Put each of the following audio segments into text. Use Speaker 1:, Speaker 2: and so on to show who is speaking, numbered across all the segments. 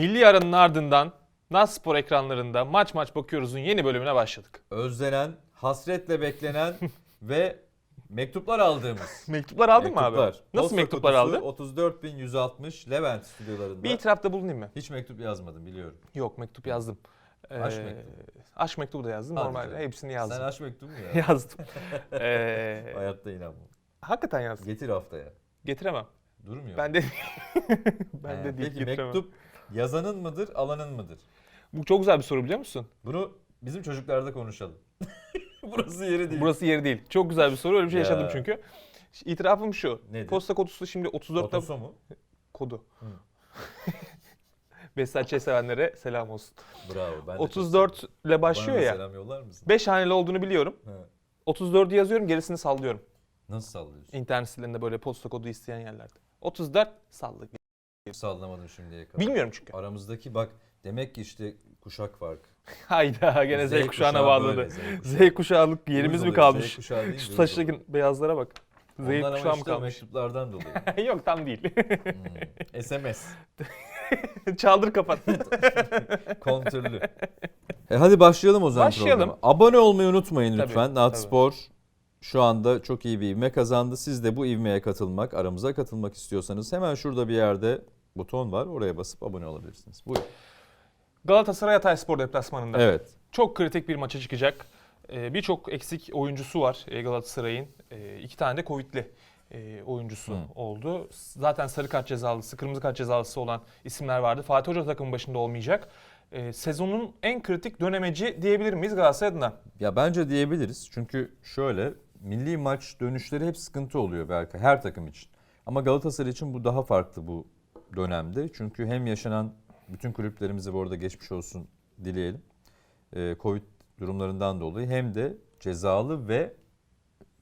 Speaker 1: Milli aranın ardından Naz Spor ekranlarında maç maç bakıyoruz'un yeni bölümüne başladık.
Speaker 2: Özlenen, hasretle beklenen ve mektuplar aldığımız.
Speaker 1: Mektuplar aldın mı abi?
Speaker 2: Mektuplar.
Speaker 1: Nasıl
Speaker 2: Posta
Speaker 1: mektuplar
Speaker 2: kutusu
Speaker 1: aldın?
Speaker 2: 34160 Levent stüdyolarında.
Speaker 1: Bir itirafta bulunayım mı?
Speaker 2: Hiç mektup yazmadım biliyorum.
Speaker 1: Yok mektup yazdım.
Speaker 2: Aşk
Speaker 1: Ee,
Speaker 2: mektubu.
Speaker 1: Aşk mektubu da yazdım.
Speaker 2: Hadi
Speaker 1: Normal
Speaker 2: canım.
Speaker 1: hepsini yazdım.
Speaker 2: Sen aç mektubu mu ya?
Speaker 1: yazdım. Ee,
Speaker 2: Hayatta inanmam.
Speaker 1: hakikaten yazdım.
Speaker 2: Getir haftaya.
Speaker 1: Getiremem.
Speaker 2: Durmuyor.
Speaker 1: Ben de ben
Speaker 2: He,
Speaker 1: de değil
Speaker 2: Peki
Speaker 1: getiremem.
Speaker 2: mektup yazanın mıdır, alanın mıdır?
Speaker 1: Bu çok güzel bir soru biliyor musun?
Speaker 2: Bunu bizim çocuklarda konuşalım. Burası yeri değil.
Speaker 1: Burası yeri değil. Çok güzel bir soru. Öyle bir şey
Speaker 2: Ya.
Speaker 1: yaşadım çünkü. İtirafım şu.
Speaker 2: Nedir?
Speaker 1: Posta kodusu şimdi 34'te
Speaker 2: Otoso mu?
Speaker 1: kodu.
Speaker 2: Hı.
Speaker 1: Besatçı sevenlere selam olsun.
Speaker 2: Bravo. Ben de çok
Speaker 1: 34 ile başlıyor
Speaker 2: Bana da
Speaker 1: ya.
Speaker 2: selam yollar mısın?
Speaker 1: 5 haneli olduğunu biliyorum.
Speaker 2: He.
Speaker 1: 34'ü yazıyorum gerisini sallıyorum.
Speaker 2: Nasıl sallıyorsun?
Speaker 1: İnternet sitelerinde böyle posta kodu isteyen yerlerde. 34 sallık.
Speaker 2: Sallamadım şimdiye kadar.
Speaker 1: Bilmiyorum çünkü.
Speaker 2: Aramızdaki bak demek ki işte kuşak farkı.
Speaker 1: Hayda gene Z,
Speaker 2: Z
Speaker 1: kuşağına
Speaker 2: kuşağı
Speaker 1: bağladı.
Speaker 2: böyle, Z kuşağı.
Speaker 1: Z kuşağılık yerimiz mi
Speaker 2: oluyor,
Speaker 1: kalmış?
Speaker 2: Z kuşağı değil,
Speaker 1: Şu
Speaker 2: uyuz
Speaker 1: saçtaki
Speaker 2: oluyor.
Speaker 1: beyazlara bak. Z
Speaker 2: ama
Speaker 1: kuşağı mı
Speaker 2: işte
Speaker 1: kalmış?
Speaker 2: mektuplardan dolayı.
Speaker 1: Yok tam değil.
Speaker 2: Hmm. SMS.
Speaker 1: Çaldır kapat.
Speaker 2: Kontürlü. E hadi başlayalım o zaman
Speaker 1: Başlayalım.
Speaker 2: programa. Abone olmayı unutmayın
Speaker 1: Tabii,
Speaker 2: lütfen.
Speaker 1: tabii.
Speaker 2: Natspor şu anda çok iyi bir ivme kazandı. Siz de bu ivmeye katılmak, aramıza katılmak istiyorsanız hemen şurada bir yerde buton var. Oraya basıp abone olabilirsiniz. Buyurun.
Speaker 1: Galatasaray Hatayspor deplasmanında.
Speaker 2: Evet.
Speaker 1: Çok kritik bir maça çıkacak. Ee, Birçok eksik oyuncusu var e, Galatasaray'ın. Ee, iki tane de Covid'li e, oyuncusu
Speaker 2: Hı.
Speaker 1: oldu. Zaten sarı kart cezalısı, kırmızı kart cezalısı olan isimler vardı. Fatih Hoca takımın başında olmayacak. Ee, Sezonun en kritik dönemeci diyebilir miyiz Galatasaray adına?
Speaker 2: Ya bence diyebiliriz. Çünkü şöyle milli maç dönüşleri hep sıkıntı oluyor belki her takım için. Ama Galatasaray için bu daha farklı bu dönemde. Çünkü hem yaşanan bütün kulüplerimize bu arada geçmiş olsun dileyelim. Ee, Covid durumlarından dolayı hem de cezalı ve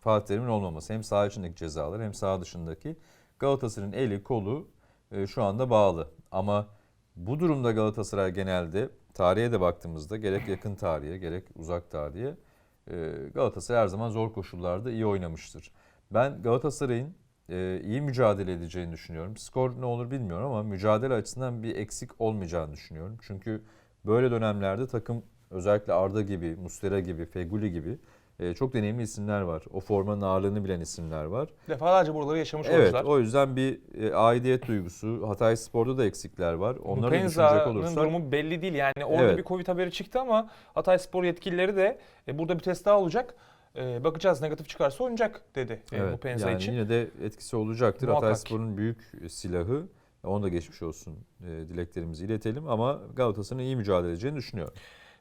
Speaker 2: Fatih Terim'in olmaması. Hem saha içindeki cezalar hem saha dışındaki Galatasaray'ın eli kolu e, şu anda bağlı. Ama bu durumda Galatasaray genelde tarihe de baktığımızda gerek yakın tarihe gerek uzak tarihe e, Galatasaray her zaman zor koşullarda iyi oynamıştır. Ben Galatasaray'ın e, iyi mücadele edeceğini düşünüyorum. Skor ne olur bilmiyorum ama mücadele açısından bir eksik olmayacağını düşünüyorum. Çünkü böyle dönemlerde takım özellikle Arda gibi, Mustera gibi, Feguli gibi e, çok deneyimli isimler var. O formanın ağırlığını bilen isimler var.
Speaker 1: Defalarca buraları yaşamış
Speaker 2: Evet
Speaker 1: oyuncular.
Speaker 2: o yüzden bir e, aidiyet duygusu. Hatay Spor'da da eksikler var. Onları düşünecek olursak.
Speaker 1: durumu belli değil. Yani orada
Speaker 2: Evet.
Speaker 1: bir Covid haberi çıktı ama Hatay Spor yetkilileri de e, burada bir test daha olacak. E, bakacağız negatif çıkarsa oynayacak dedi e, bu
Speaker 2: Evet,
Speaker 1: Penza
Speaker 2: yani
Speaker 1: için.
Speaker 2: yine de etkisi olacaktır.
Speaker 1: Muhakkak.
Speaker 2: Hatay Spor'un büyük silahı. Onu da geçmiş olsun e, dileklerimizi iletelim ama Galatasaray'ın iyi mücadele edeceğini düşünüyorum.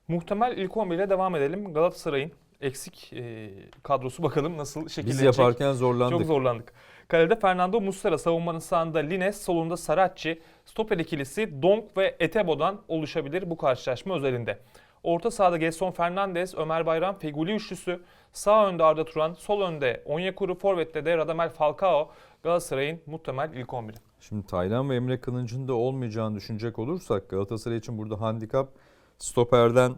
Speaker 1: Muhtemel ilk 11 ile devam edelim. Galatasaray'ın eksik e, kadrosu bakalım nasıl
Speaker 2: Biz
Speaker 1: şekillenecek.
Speaker 2: yaparken zorlandık.
Speaker 1: Çok zorlandık. Kalede Fernando Muslera, savunmanın sağında Lines, solunda Saracchi, stoper ikilisi Donk ve Etebo'dan oluşabilir bu karşılaşma özelinde. Orta sahada Gelson Fernandez, Ömer Bayram, Feguli üçlüsü, sağ önde Arda Turan, sol önde Onyekuru, forvette de Radamel Falcao, Galatasaray'ın muhtemel ilk 11'i.
Speaker 2: Şimdi Taylan ve Emre Kılınç'ın da olmayacağını düşünecek olursak Galatasaray için burada handikap stoperden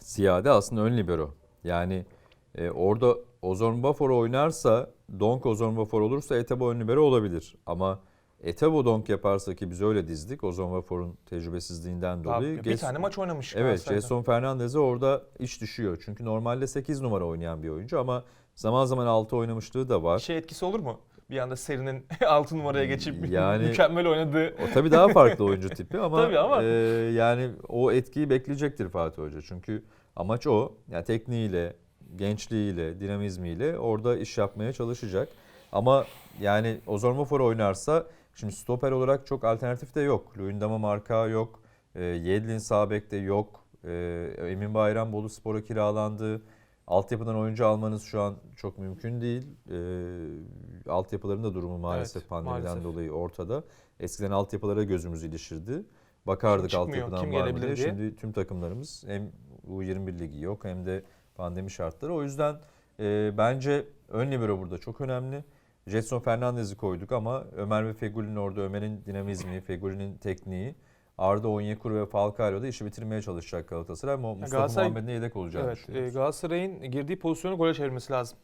Speaker 2: ziyade aslında ön libero. Yani e, orada Ozon Bafor oynarsa Donk Ozon Bafor olursa Etebo ön libero olabilir. Ama Etebo Donk yaparsa ki biz öyle dizdik Ozon Bafor'un tecrübesizliğinden dolayı.
Speaker 1: Abi, bir
Speaker 2: Ges-
Speaker 1: tane maç oynamış
Speaker 2: Evet. Jason Fernandez'e orada iş düşüyor. Çünkü normalde 8 numara oynayan bir oyuncu ama zaman zaman 6 oynamışlığı da var.
Speaker 1: Şey etkisi olur mu? Bir anda serinin 6 numaraya geçip
Speaker 2: Yani-
Speaker 1: mükemmel oynadığı
Speaker 2: O tabii daha farklı oyuncu tipi ama,
Speaker 1: Tabii ama-
Speaker 2: e, yani o etkiyi bekleyecektir Fatih Hoca. Çünkü amaç o. Yani tekniğiyle, gençliğiyle, dinamizmiyle orada iş yapmaya çalışacak. Ama yani Ozan Mofor oynarsa şimdi stoper olarak çok alternatif de yok. Luyendama marka yok. E, Yedlin sağ bekte yok. E, Emin Bayram Bolu Spor'a kiralandı. Altyapıdan oyuncu almanız şu an çok mümkün değil. E, altyapıların da durumu maalesef
Speaker 1: Evet,
Speaker 2: pandemiden
Speaker 1: maalesef.
Speaker 2: dolayı ortada. Eskiden altyapılara gözümüz ilişirdi. Bakardık
Speaker 1: çıkmıyor,
Speaker 2: altyapıdan var mı diye. Şimdi tüm takımlarımız hem U21 ligi yok hem de pandemi şartları. O yüzden e, bence ön libero burada çok önemli. Jetson Fernandez'i koyduk ama Ömer ve Fegüli'nin orada Ömer'in dinamizmi, Fegüli'nin tekniği, Arda Onyekuru ve Falcao'da işi bitirmeye çalışacak Galatasaray. Ama Mustafa
Speaker 1: Galatasaray-
Speaker 2: Muhammed'in yedek olacağını
Speaker 1: Evet, e,
Speaker 2: düşünüyoruz.
Speaker 1: Galatasaray'ın girdiği pozisyonu gole çevirmesi lazım.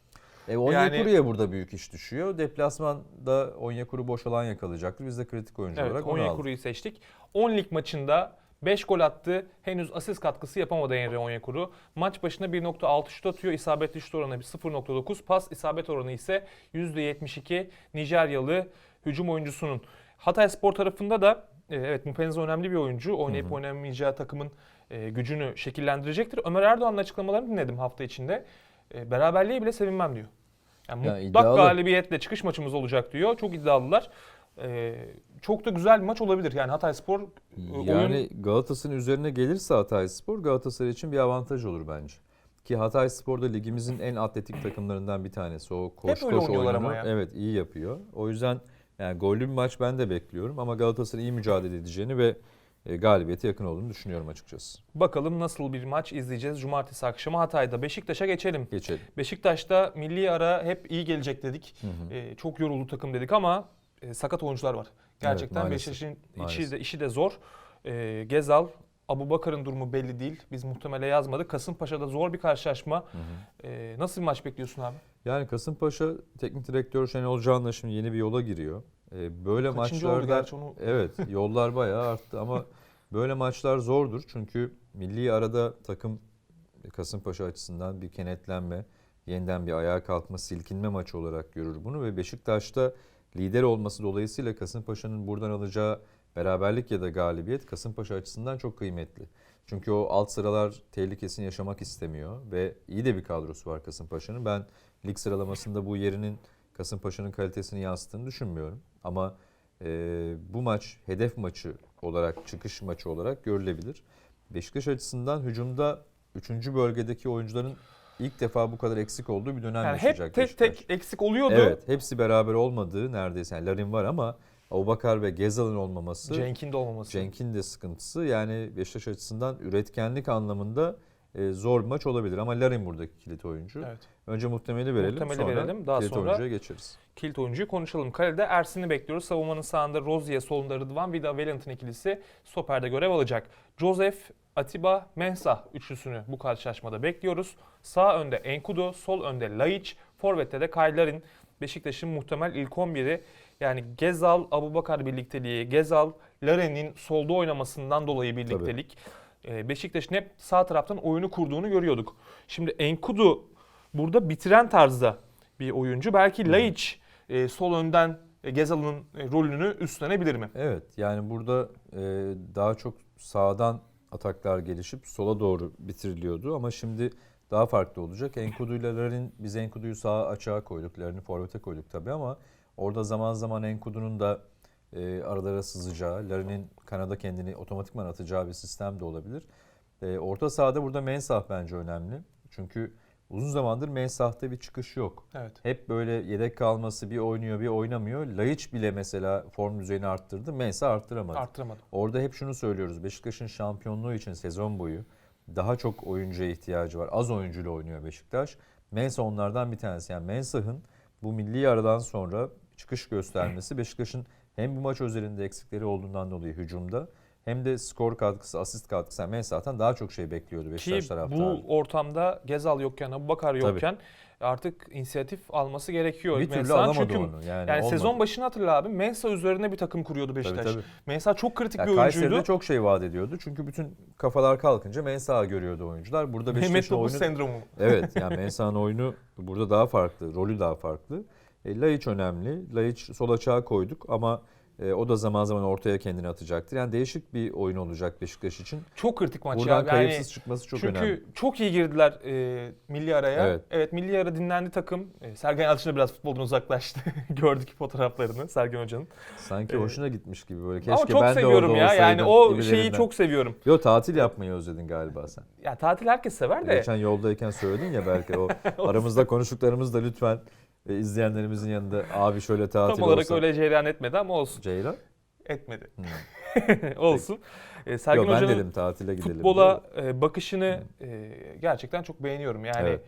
Speaker 2: E, Onyekuru'ya burada büyük iş düşüyor. Deplasmanda Onyekuru boş alan yakalayacaktır. Biz de kritik oyuncu
Speaker 1: Evet,
Speaker 2: olarak onu aldık.
Speaker 1: Onyekuru'yu seçtik. 10 lig maçında 5 gol attı. Henüz asist katkısı yapamadı Henry Onyekuru. Maç başına 1.6 şut atıyor. İsabetli şut oranı 0.9. Pas isabet oranı ise %72 Nijeryalı hücum oyuncusunun. Hatay Spor tarafında da e, evet Mupenza önemli bir oyuncu. Oynayıp oynamayacağı takımın e, gücünü şekillendirecektir. Ömer Erdoğan'ın açıklamalarını dinledim hafta içinde. E, beraberliğe bile sevinmem diyor. Yani
Speaker 2: Ya
Speaker 1: mutlak
Speaker 2: iddialı.
Speaker 1: galibiyetle çıkış maçımız olacak diyor. Çok iddialılar. E, çok da güzel bir maç olabilir. Yani Hatay Spor e,
Speaker 2: Yani
Speaker 1: oyun
Speaker 2: Galatasaray'ın üzerine gelirse Hatay Spor Galatasaray için bir avantaj olur bence. Ki Hatay Spor da ligimizin en atletik takımlarından bir tanesi. O koş
Speaker 1: Hep öyle
Speaker 2: koş
Speaker 1: oynuyorlar
Speaker 2: oyununu
Speaker 1: ama ya.
Speaker 2: evet iyi yapıyor. O yüzden yani gollü bir maç ben de bekliyorum ama Galatasaray iyi mücadele edeceğini ve e, galibiyete yakın olduğunu düşünüyorum açıkçası.
Speaker 1: bakalım nasıl bir maç izleyeceğiz. Cumartesi akşamı Hatay'da. Beşiktaş'a geçelim.
Speaker 2: Geçelim.
Speaker 1: Beşiktaş'ta milli ara hep iyi gelecek dedik.
Speaker 2: Hı hı.
Speaker 1: E, çok yoruldu takım dedik ama e, sakat oyuncular var. Gerçekten
Speaker 2: maalesef,
Speaker 1: Beşiktaş'ın işi de, işi de zor. E, Gezal, Abu Bakar'ın durumu belli değil. Biz muhtemelen yazmadık. Kasımpaşa'da zor bir karşılaşma.
Speaker 2: Hı hı.
Speaker 1: E, nasıl bir maç bekliyorsun abi?
Speaker 2: Yani Kasımpaşa Teknik Direktör Şenol Can'la şimdi yeni bir yola giriyor. E, böyle
Speaker 1: Kaçıncı
Speaker 2: maçlarda
Speaker 1: onu
Speaker 2: Evet yollar bayağı arttı ama böyle maçlar zordur. Çünkü milli arada takım Kasımpaşa açısından bir kenetlenme, yeniden bir ayağa kalkma, silkinme maçı olarak görür bunu ve Beşiktaş'ta lider olması dolayısıyla Kasımpaşa'nın buradan alacağı beraberlik ya da galibiyet Kasımpaşa açısından çok kıymetli. Çünkü o alt sıralar tehlikesini yaşamak istemiyor ve iyi de bir kadrosu var Kasımpaşa'nın. Ben lig sıralamasında bu yerinin Kasımpaşa'nın kalitesini yansıttığını düşünmüyorum. Ama e, bu maç hedef maçı olarak, çıkış maçı olarak görülebilir. Beşiktaş açısından hücumda 3. bölgedeki oyuncuların ilk defa bu kadar eksik olduğu bir dönem
Speaker 1: yani
Speaker 2: yaşayacak
Speaker 1: hep tek
Speaker 2: Beşiktaş.
Speaker 1: tek eksik oluyordu.
Speaker 2: Evet, hepsi beraber olmadığı neredeyse. Yani Larin var ama Abubakar ve Gezal'ın olmaması,
Speaker 1: Cenk'in de olmaması.
Speaker 2: Cenk'in de sıkıntısı. Yani Beşiktaş açısından üretkenlik anlamında e, zor bir maç olabilir. Ama Larin buradaki kilit oyuncu.
Speaker 1: Evet.
Speaker 2: Önce muhtemeli verelim,
Speaker 1: Muhtemeli
Speaker 2: sonra
Speaker 1: verelim, daha
Speaker 2: kilit
Speaker 1: sonra-
Speaker 2: oyuncuya geçeriz.
Speaker 1: kilit oyuncuyu konuşalım. Kalede Ersin'i bekliyoruz. Savunmanın sağında Rozier, solunda Rıdvan, Vida Wellington ikilisi stoperde görev alacak. Joseph, Atiba, Mensah üçlüsünü bu karşılaşmada bekliyoruz. Sağ önde Enkudu, sol önde Laiç, forvette de Kaylarin. Beşiktaş'ın muhtemel ilk 11'i yani Gezal, Abubakar birlikteliği, Gezal, Laren'in solda oynamasından dolayı birliktelik. Ee, Beşiktaş'ın hep sağ taraftan oyunu kurduğunu görüyorduk. Şimdi Enkudu burada bitiren tarzda bir oyuncu. Belki Laiç e, sol önden e, Gezal'ın e, rolünü üstlenebilir mi?
Speaker 2: Evet yani burada e, daha çok sağdan ataklar gelişip sola doğru bitiriliyordu ama şimdi daha farklı olacak. Enkudu biz Enkudu'yu sağa açığa koyduk. Larin'i forvete koyduk tabii ama orada zaman zaman Enkudu'nun da e, aralara sızacağı, Larin'in kanada kendini otomatikman atacağı bir sistem de olabilir. E, orta sahada burada Mensah bence önemli. Çünkü uzun zamandır Mensah'ta bir çıkış yok.
Speaker 1: Evet.
Speaker 2: Hep böyle yedek kalması bir oynuyor bir oynamıyor. Laiç bile mesela form düzeyini arttırdı. Mensah arttıramadı.
Speaker 1: Arttıramadı.
Speaker 2: Orada hep şunu söylüyoruz. Beşiktaş'ın şampiyonluğu için sezon boyu daha çok oyuncuya ihtiyacı var. Az oyuncuyla oynuyor Beşiktaş. Mensah onlardan bir tanesi. Yani Mensah'ın bu milli aradan sonra çıkış göstermesi Beşiktaş'ın hem bu maç özelinde eksikleri olduğundan dolayı hücumda hem de skor katkısı, asist katkısı. Yani Mensah'tan daha çok şey bekliyordu Beşiktaş
Speaker 1: Ki
Speaker 2: taraftarı.
Speaker 1: bu ortamda Gezal yokken, Abubakar yokken artık inisiyatif alması gerekiyor.
Speaker 2: bir türlü
Speaker 1: Mensah'ın.
Speaker 2: alamadı
Speaker 1: Çünkü
Speaker 2: onu. Yani,
Speaker 1: Yani
Speaker 2: olmadı.
Speaker 1: sezon başını hatırla abi. Mensa üzerine bir takım kuruyordu Beşiktaş.
Speaker 2: Tabii, tabii.
Speaker 1: Mensa çok kritik
Speaker 2: Ya
Speaker 1: bir oyuncuydu.
Speaker 2: Kayseri'de çok şey vaat ediyordu. Çünkü bütün kafalar kalkınca Mensah'ı görüyordu oyuncular. Burada Beşiktaş'ın oyunu...
Speaker 1: sendromu.
Speaker 2: Evet yani Mensah'ın oyunu burada daha farklı. Rolü daha farklı. E, Laiç önemli. Laiç sol açığa koyduk ama e, o da zaman zaman ortaya kendini atacaktır. Yani değişik bir oyun olacak Beşiktaş için.
Speaker 1: Çok kritik maç
Speaker 2: Buradan
Speaker 1: ya.
Speaker 2: kayıpsız
Speaker 1: Yani
Speaker 2: çıkması çok
Speaker 1: çünkü
Speaker 2: önemli.
Speaker 1: çok iyi girdiler e, milli araya.
Speaker 2: Evet.
Speaker 1: milli ara dinlendi takım. E, Sergen Yalçın da biraz futboldan uzaklaştı. Gördük fotoğraflarını Sergen Hoca'nın.
Speaker 2: Sanki
Speaker 1: e,
Speaker 2: hoşuna gitmiş gibi böyle. Keşke
Speaker 1: Ama çok
Speaker 2: ben de
Speaker 1: seviyorum
Speaker 2: orada
Speaker 1: ya. Yani o şeyi çok seviyorum.
Speaker 2: Yo tatil yapmayı özledin galiba sen.
Speaker 1: Ya tatil herkes sever de.
Speaker 2: Geçen yoldayken söyledin ya belki o aramızda konuştuklarımız da lütfen e, izleyenlerimizin yanında abi şöyle tatil
Speaker 1: Tam olarak
Speaker 2: olsa.
Speaker 1: öyle cereyan etmedi ama olsun.
Speaker 2: Ceylan?
Speaker 1: Etmedi.
Speaker 2: Hı.
Speaker 1: olsun. E, Sergen
Speaker 2: Yo, ben
Speaker 1: Hoca'nın
Speaker 2: dedim tatile gidelim.
Speaker 1: futbola e, bakışını e, gerçekten çok beğeniyorum. Yani
Speaker 2: Evet.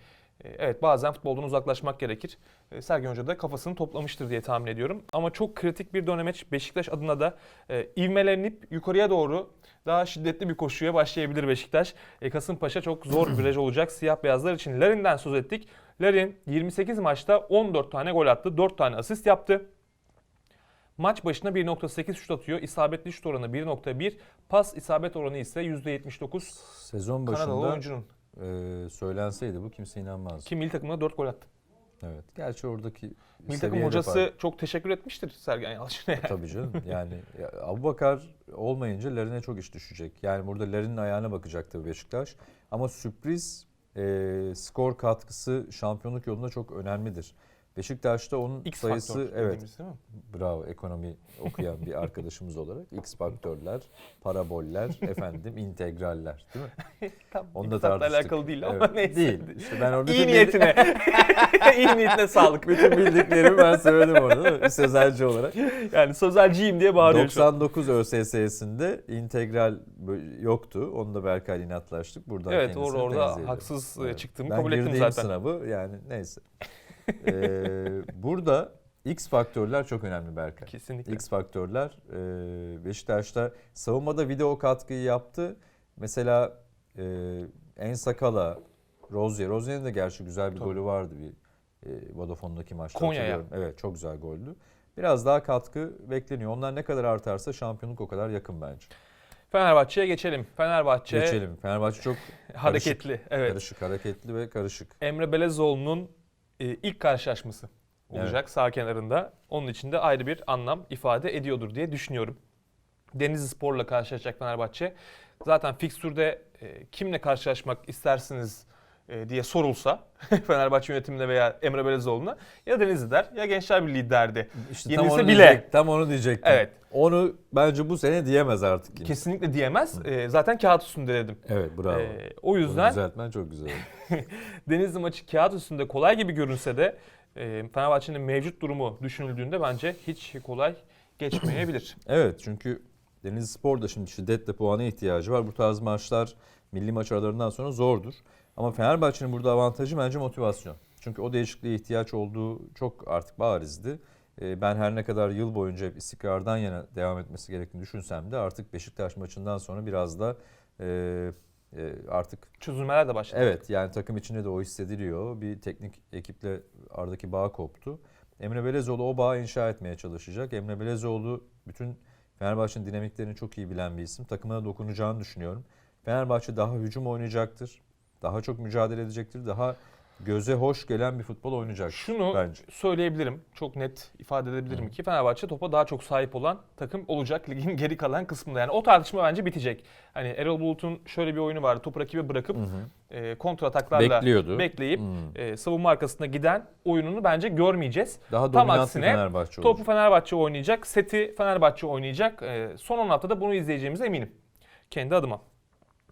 Speaker 1: e, evet bazen futboldan uzaklaşmak gerekir. E, Sergen Hoca da kafasını toplamıştır diye tahmin ediyorum. Ama çok kritik bir dönemeç Beşiktaş adına da e, ivmelenip yukarıya doğru daha şiddetli bir koşuya başlayabilir Beşiktaş. E, Kasımpaşa çok zor bir viraj olacak siyah beyazlar için. Larin'den söz ettik. Larin 28 maçta 14 tane gol attı, 4 tane asist yaptı. Maç başına 1.8 şut atıyor. İsabetli şut oranı 1.1. Pas isabet oranı ise %79.
Speaker 2: Sezon
Speaker 1: Kanadalı
Speaker 2: başında
Speaker 1: oyuncunun.
Speaker 2: e, söylenseydi bu kimse inanmaz.
Speaker 1: Ki milli takımına 4 gol attı.
Speaker 2: Evet. Gerçi oradaki
Speaker 1: Milli takım hocası
Speaker 2: fark-
Speaker 1: çok teşekkür etmiştir Sergen Yalçın'a. yani.
Speaker 2: Tabii canım. Yani ya, Abubakar olmayınca Larin'e çok iş düşecek. Yani burada Larin'in ayağına bakacak tabii Beşiktaş. Ama sürpriz skor katkısı şampiyonluk yolunda çok önemlidir. Beşiktaş'ta onun
Speaker 1: X
Speaker 2: sayısı
Speaker 1: faktör
Speaker 2: evet
Speaker 1: dediğimiz değil mi?
Speaker 2: bravo ekonomi okuyan bir arkadaşımız olarak X faktörler, paraboller, efendim integraller değil mi?
Speaker 1: Tam
Speaker 2: Onu da tartıştık.
Speaker 1: alakalı değil ama
Speaker 2: Evet,
Speaker 1: neyse.
Speaker 2: Değil. İşte ben orada
Speaker 1: İyi niyetine. İyi niyetine sağlık.
Speaker 2: Bütün bildiklerimi ben söyledim orada sözelci olarak.
Speaker 1: Yani sözelciyim diye bağırıyor şu an.
Speaker 2: 99 ÖSS'sinde integral yoktu. Onu da Berkay inatlaştık. Buradan
Speaker 1: Evet or- orada haksız e, çıktığımı
Speaker 2: ben
Speaker 1: kabul ettim
Speaker 2: girdiğim
Speaker 1: zaten.
Speaker 2: sınavı yani neyse. Ee, burada X faktörler çok önemli Berkay.
Speaker 1: Kesinlikle.
Speaker 2: X faktörler e, Beşiktaş'ta savunmada video katkıyı yaptı. Mesela e, En Sakala, Rozier. Rozier'in de gerçi güzel bir
Speaker 1: Tabii.
Speaker 2: golü vardı bir e, Vodafone'daki maçta
Speaker 1: Konya'ya.
Speaker 2: Evet çok güzel goldü. Biraz daha katkı bekleniyor. Onlar ne kadar artarsa şampiyonluk o kadar yakın bence.
Speaker 1: Fenerbahçe'ye geçelim. Fenerbahçe
Speaker 2: Geçelim. Fenerbahçe çok
Speaker 1: hareketli. Evet.
Speaker 2: karışık, hareketli ve karışık.
Speaker 1: Emre Belezoğlu'nun e, ilk karşılaşması olacak sağ kenarında. Onun için de ayrı bir anlam ifade ediyordur diye düşünüyorum. Denizli Spor'la karşılaşacak Fenerbahçe. Zaten fikstürde e, kimle karşılaşmak istersiniz diye sorulsa Fenerbahçe yönetimine veya Emre Belezoğlu'na ya Denizli der ya Gençler Birliği derdi.
Speaker 2: İşte
Speaker 1: Yenilse
Speaker 2: tam onu
Speaker 1: bile.
Speaker 2: Diyecek, tam onu diyecektim.
Speaker 1: Evet.
Speaker 2: Onu bence bu sene diyemez artık kimse.
Speaker 1: Kesinlikle diyemez. E, zaten kağıt üstünde dedim.
Speaker 2: Evet bravo.
Speaker 1: E, o
Speaker 2: Bunu
Speaker 1: yüzden
Speaker 2: düzeltmen çok güzel.
Speaker 1: Denizli maçı kağıt üstünde kolay gibi görünse de e, Fenerbahçe'nin mevcut durumu düşünüldüğünde bence hiç kolay geçmeyebilir.
Speaker 2: Evet çünkü Denizli Spor da şimdi şiddetle puana ihtiyacı var. Bu tarz maçlar milli maç aralarından sonra zordur. Ama Fenerbahçe'nin burada avantajı bence motivasyon. Çünkü o değişikliğe ihtiyaç olduğu çok artık barizdi. Ee, Ben her ne kadar yıl boyunca hep istikrardan yana devam etmesi gerektiğini düşünsem de artık Beşiktaş maçından sonra biraz da e, e, artık
Speaker 1: Çözülmeler de başladı.
Speaker 2: Evet yani takım içinde de o hissediliyor. Bir teknik ekiple aradaki bağ koptu. Emre Belezoğlu o bağı inşa etmeye çalışacak. Emre Belezoğlu bütün Fenerbahçe'nin dinamiklerini çok iyi bilen bir isim. Takımına dokunacağını düşünüyorum. Fenerbahçe daha hücum oynayacaktır. Daha çok mücadele edecektir. Daha göze hoş gelen bir futbol oynayacak
Speaker 1: Şunu
Speaker 2: bence.
Speaker 1: söyleyebilirim, çok net ifade edebilirim
Speaker 2: Hı.
Speaker 1: ki Fenerbahçe topa daha çok sahip olan takım olacak ligin geri kalan kısmında. Yani o tartışma bence bitecek. Hani Erol Bulut'un şöyle bir oyunu vardı. Topu rakibe bırakıp
Speaker 2: Hı hı.
Speaker 1: e, kontra ataklarla
Speaker 2: Bekliyordu.
Speaker 1: bekleyip e, savunma arkasında giden oyununu bence görmeyeceğiz.
Speaker 2: Daha
Speaker 1: Tam aksine
Speaker 2: Fenerbahçe
Speaker 1: Topu. Fenerbahçe oynayacak, seti Fenerbahçe oynayacak. Ee, son 10 haftada bunu izleyeceğimize eminim. Kendi adıma.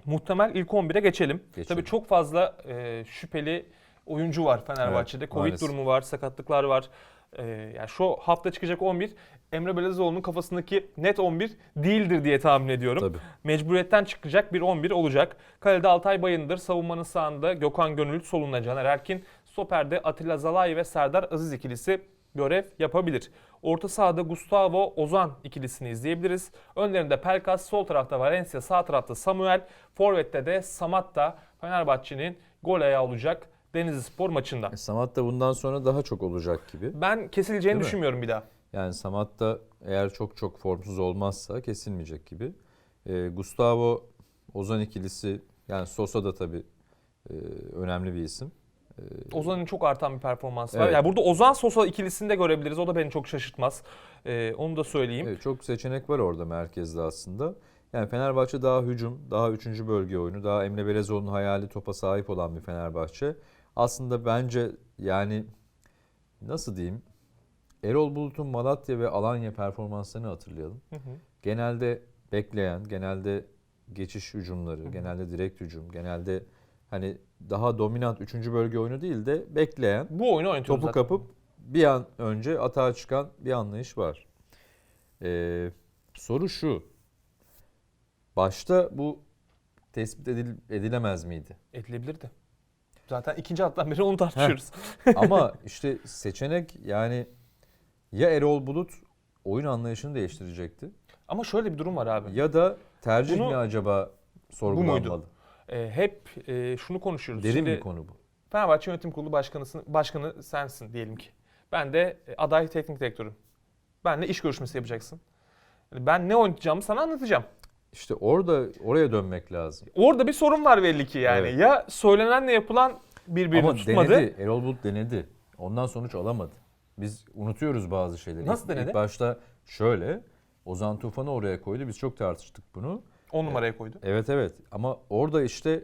Speaker 1: Muhtemel ilk 11'e geçelim.
Speaker 2: Geçelim.
Speaker 1: Tabii çok fazla e, şüpheli oyuncu var Fenerbahçe'de.
Speaker 2: Evet,
Speaker 1: Covid
Speaker 2: maalesef.
Speaker 1: durumu var, sakatlıklar var. Ee, yani şu hafta çıkacak 11 Emre Belezoğlu'nun kafasındaki net 11 değildir diye tahmin ediyorum.
Speaker 2: Tabii.
Speaker 1: Mecburiyetten çıkacak bir 11 olacak. Kalede Altay Bayındır, savunmanın sağında Gökhan Gönül, solunda Caner Erkin, stoperde Atilla Zalay ve Serdar Aziz ikilisi görev yapabilir. Orta sahada Gustavo Ozan ikilisini izleyebiliriz. Önlerinde Pelkas, sol tarafta Valencia, sağ tarafta Samuel, forvette de Samatta Fenerbahçe'nin gol ayağı olacak Denizli Spor maçında.
Speaker 2: E, Samat da bundan sonra daha çok olacak gibi.
Speaker 1: Ben kesileceğini
Speaker 2: Değil mi?
Speaker 1: düşünmüyorum bir daha.
Speaker 2: Yani Samat da eğer çok çok formsuz olmazsa kesilmeyecek gibi. Ee, Gustavo Ozan ikilisi yani Sosa da tabii e, önemli bir isim. Ee,
Speaker 1: Ozan'ın çok artan bir performansı var.
Speaker 2: Evet.
Speaker 1: Yani burada Ozan Sosa ikilisini de görebiliriz. O da beni çok şaşırtmaz. Ee, onu da söyleyeyim.
Speaker 2: evet, çok seçenek var orada merkezde aslında. Yani Fenerbahçe daha hücum, daha üçüncü bölge oyunu, daha Emre Belezoğlu'nun hayali topa sahip olan bir Fenerbahçe. Aslında bence yani nasıl diyeyim Erol Bulut'un Malatya ve Alanya performanslarını hatırlayalım.
Speaker 1: Hı hı.
Speaker 2: genelde bekleyen, genelde geçiş hücumları, genelde direkt hücum, genelde hani daha dominant 3. bölge oyunu değil de bekleyen,
Speaker 1: Bu oyunu oynatıyoruz
Speaker 2: topu
Speaker 1: zaten.
Speaker 2: kapıp bir an önce atağa çıkan bir anlayış var. Ee, soru şu. Başta bu tespit edil- edilemez miydi?
Speaker 1: Edilebilirdi. Zaten ikinci hattan beri onu tartışıyoruz.
Speaker 2: Ama işte seçenek yani ya Erol Bulut oyun anlayışını değiştirecekti
Speaker 1: Ama şöyle bir durum var abi.
Speaker 2: ya da tercih
Speaker 1: Bunu-
Speaker 2: mi acaba sorgulanmalı?
Speaker 1: Ee, hep e, şunu konuşuyoruz.
Speaker 2: Derin
Speaker 1: Şimdi
Speaker 2: bir konu bu.
Speaker 1: Fenerbahçe Yönetim Kurulu başkanısın, başkanı sensin diyelim ki. Ben de e, aday teknik direktörüm. Benle iş görüşmesi yapacaksın. Ben ne oynayacağımı sana anlatacağım.
Speaker 2: İşte orada oraya dönmek lazım.
Speaker 1: Orada bir sorun var belli ki yani.
Speaker 2: Evet.
Speaker 1: Ya söylenenle yapılan birbirini
Speaker 2: Ama
Speaker 1: tutmadı.
Speaker 2: denedi. Erol Bulut denedi. Ondan sonuç alamadı. Biz unutuyoruz bazı şeyleri.
Speaker 1: Nasıl denedi?
Speaker 2: İlk başta şöyle. Ozan Tufan'ı oraya koydu. Biz çok tartıştık bunu.
Speaker 1: 10 numaraya koydu.
Speaker 2: Evet evet. Ama orada işte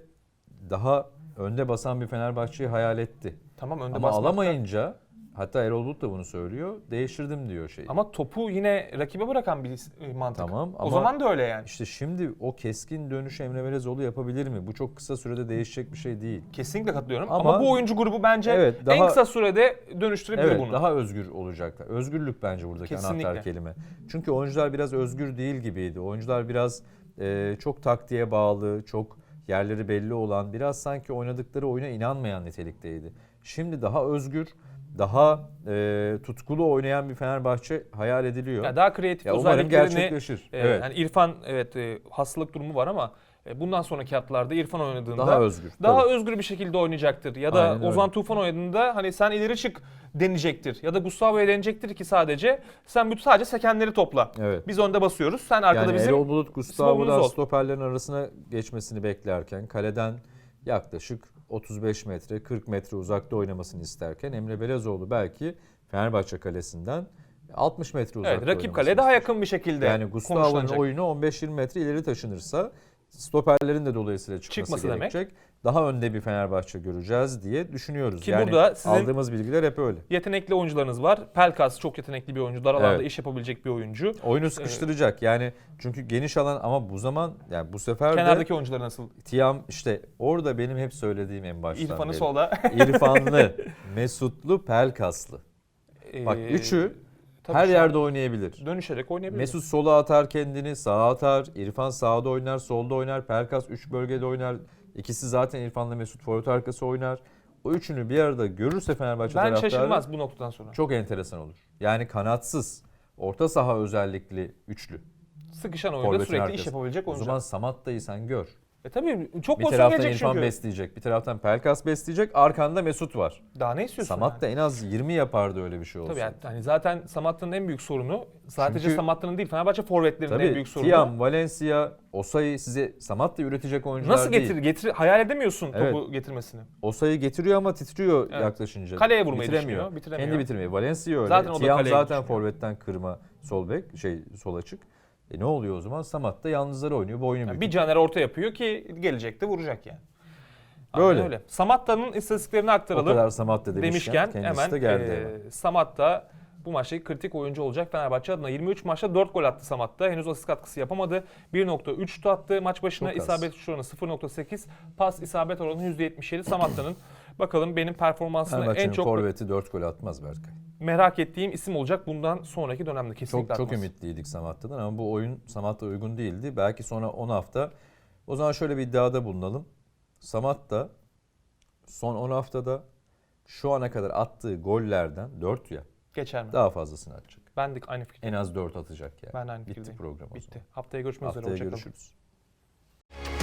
Speaker 2: daha önde basan bir Fenerbahçe'yi hayal etti.
Speaker 1: Tamam önde
Speaker 2: Ama
Speaker 1: basmakta-
Speaker 2: alamayınca hatta Erol Bulut da bunu söylüyor. Değiştirdim diyor şeyi.
Speaker 1: Ama topu yine rakibe bırakan bir e, mantık.
Speaker 2: Tamam
Speaker 1: o
Speaker 2: ama-
Speaker 1: zaman da öyle yani.
Speaker 2: İşte şimdi o keskin dönüş Emre Belezoğlu yapabilir mi? Bu çok kısa sürede değişecek bir şey değil.
Speaker 1: Kesinlikle katılıyorum. Ama,
Speaker 2: Ama-
Speaker 1: bu oyuncu grubu bence
Speaker 2: Evet,
Speaker 1: en
Speaker 2: daha-
Speaker 1: kısa sürede dönüştürebilir
Speaker 2: Evet
Speaker 1: bunu.
Speaker 2: daha özgür olacaklar. Özgürlük bence buradaki
Speaker 1: Kesinlikle.
Speaker 2: anahtar kelime. Çünkü oyuncular biraz özgür değil gibiydi. Oyuncular biraz e, çok taktiğe bağlı, çok yerleri belli olan, biraz sanki oynadıkları oyuna inanmayan nitelikteydi. Şimdi daha özgür, daha e, tutkulu oynayan bir Fenerbahçe hayal ediliyor.
Speaker 1: Yani daha kreatif
Speaker 2: Ya umarım gerçekleşir.
Speaker 1: e,
Speaker 2: evet.
Speaker 1: yani İrfan evet e, hastalık durumu var ama e, bundan sonraki hatlarda İrfan oynadığında
Speaker 2: daha özgür.
Speaker 1: daha
Speaker 2: tabii.
Speaker 1: özgür bir şekilde oynayacaktır. Ya da
Speaker 2: Aynen öyle.
Speaker 1: Ozan Tufan oynadığında hani sen ileri çık deneyecektir. Ya da Gustavo'ya deneyecektir ki sadece sen bütün sadece sekenleri topla.
Speaker 2: Evet.
Speaker 1: Biz önde basıyoruz. Sen arkada
Speaker 2: yani
Speaker 1: bizim
Speaker 2: Erol Bulut Gustavo'dan
Speaker 1: ol.
Speaker 2: stoperlerin arasına geçmesini beklerken kaleden yaklaşık 35 metre 40 metre uzakta oynamasını isterken Emre Belezoğlu belki Fenerbahçe kalesinden 60 metre uzakta
Speaker 1: evet, rakip kaleye daha yakın bir şekilde
Speaker 2: Yani Gustavo'nun oyunu 15-20 metre ileri taşınırsa stoperlerin de dolayısıyla çıkması,
Speaker 1: Çıkması demek.
Speaker 2: Daha önde bir Fenerbahçe göreceğiz diye düşünüyoruz.
Speaker 1: Ki
Speaker 2: yani
Speaker 1: burada sizin-
Speaker 2: aldığımız bilgiler hep öyle.
Speaker 1: Yetenekli oyuncularınız var. Pelkas çok yetenekli bir oyuncu. Dar alanda
Speaker 2: Evet.
Speaker 1: iş yapabilecek bir oyuncu.
Speaker 2: Oyunu sıkıştıracak. Yani çünkü geniş alan ama bu zaman yani bu sefer de
Speaker 1: Kenardaki oyuncular nasıl?
Speaker 2: Tiam işte orada benim hep söylediğim en baştan
Speaker 1: İrfan'ı
Speaker 2: beri.
Speaker 1: solda.
Speaker 2: İrfanlı, Mesutlu, Pelkaslı. Bak
Speaker 1: Ee,
Speaker 2: üçü
Speaker 1: tabii
Speaker 2: her yerde oynayabilir.
Speaker 1: dönüşerek oynayabilir.
Speaker 2: Mesut sola atar kendini, sağa atar. İrfan sağda oynar, solda oynar. Pelkas üç bölgede oynar. İkisi zaten İrfan'la Mesut forvet arkası oynar. O üçünü bir arada görürse Fenerbahçe
Speaker 1: ben
Speaker 2: taraftarı
Speaker 1: şaşırmaz bu noktadan sonra.
Speaker 2: çok enteresan olur. Yani kanatsız, orta saha özellikli üçlü.
Speaker 1: Sıkışan oyunda
Speaker 2: Forvetin
Speaker 1: sürekli iş
Speaker 2: arkası.
Speaker 1: yapabilecek
Speaker 2: O
Speaker 1: oyuncu.
Speaker 2: zaman Samatta'yı sen gör.
Speaker 1: E tabii çok
Speaker 2: Bir
Speaker 1: pozisyon
Speaker 2: taraftan
Speaker 1: gelecek
Speaker 2: İrfan besleyecek, bir taraftan Pelkas besleyecek, arkanda Mesut var.
Speaker 1: Daha ne istiyorsun
Speaker 2: Samat da
Speaker 1: yani?
Speaker 2: en az 20 yapardı öyle bir şey olsa.
Speaker 1: Tabii yani hani zaten Samatta'nın en büyük sorunu sadece
Speaker 2: Çünkü-
Speaker 1: Samatta'nın değil Fenerbahçe forvetlerinin en
Speaker 2: Tabii
Speaker 1: büyük sorunu.
Speaker 2: Tiam, Valencia, Osayi size Samat da üretecek oyuncular
Speaker 1: Nasıl
Speaker 2: değil.
Speaker 1: getir getir hayal edemiyorsun
Speaker 2: Evet.
Speaker 1: topu getirmesini.
Speaker 2: Osayi getiriyor ama titriyor
Speaker 1: Evet.
Speaker 2: yaklaşınca.
Speaker 1: Kaleye vurmayı
Speaker 2: bitiremiyor.
Speaker 1: düşünüyor, bitiremiyor.
Speaker 2: Kendi bitirmeyi. Valencia öyle.
Speaker 1: Zaten o da
Speaker 2: Tiam zaten forvetten kırma sol bek, şey sol açık. E ne oluyor o zaman? Samat da yalnızları oynuyor. Boynu
Speaker 1: Yani bir Caner orta yapıyor ki gelecekte vuracak yani. Aynen
Speaker 2: Böyle.
Speaker 1: öyle. Samatta'nın istatistiklerini
Speaker 2: O
Speaker 1: aktaralım.
Speaker 2: kadar Samat da demişken,
Speaker 1: demişken hemen
Speaker 2: de geldi.
Speaker 1: e,
Speaker 2: hemen.
Speaker 1: Samatta bu maçtaki kritik oyuncu olacak Fenerbahçe adına. 23 maçta 4 gol attı Samatta. Henüz asist katkısı yapamadı. 1.3 şut attı maç başına.
Speaker 2: Çok az.
Speaker 1: isabet şut oranı 0.8. Pas isabet oranı %77 Samatta'nın. Bakalım benim performansını en çok
Speaker 2: forveti 4 gol atmaz Berkay.
Speaker 1: merak ettiğim isim olacak bundan sonraki dönemde kesinlikle
Speaker 2: Çok çok
Speaker 1: atmaz.
Speaker 2: ümitliydik Samatta'dan ama bu oyun Samatta uygun değildi. Belki sonra 10 hafta. O zaman şöyle bir iddiada bulunalım. Samatta son 10 haftada şu ana kadar attığı gollerden 4 ya
Speaker 1: Geçer mi?
Speaker 2: daha fazlasını atacak.
Speaker 1: Ben de aynı fikirdeyim.
Speaker 2: En az 4 atacak yani.
Speaker 1: Ben aynı
Speaker 2: Bitti
Speaker 1: fikirdeyim.
Speaker 2: program o zaman.
Speaker 1: Bitti. Haftaya görüşmek üzere.
Speaker 2: Haftaya
Speaker 1: Hoşça kalın.
Speaker 2: görüşürüz.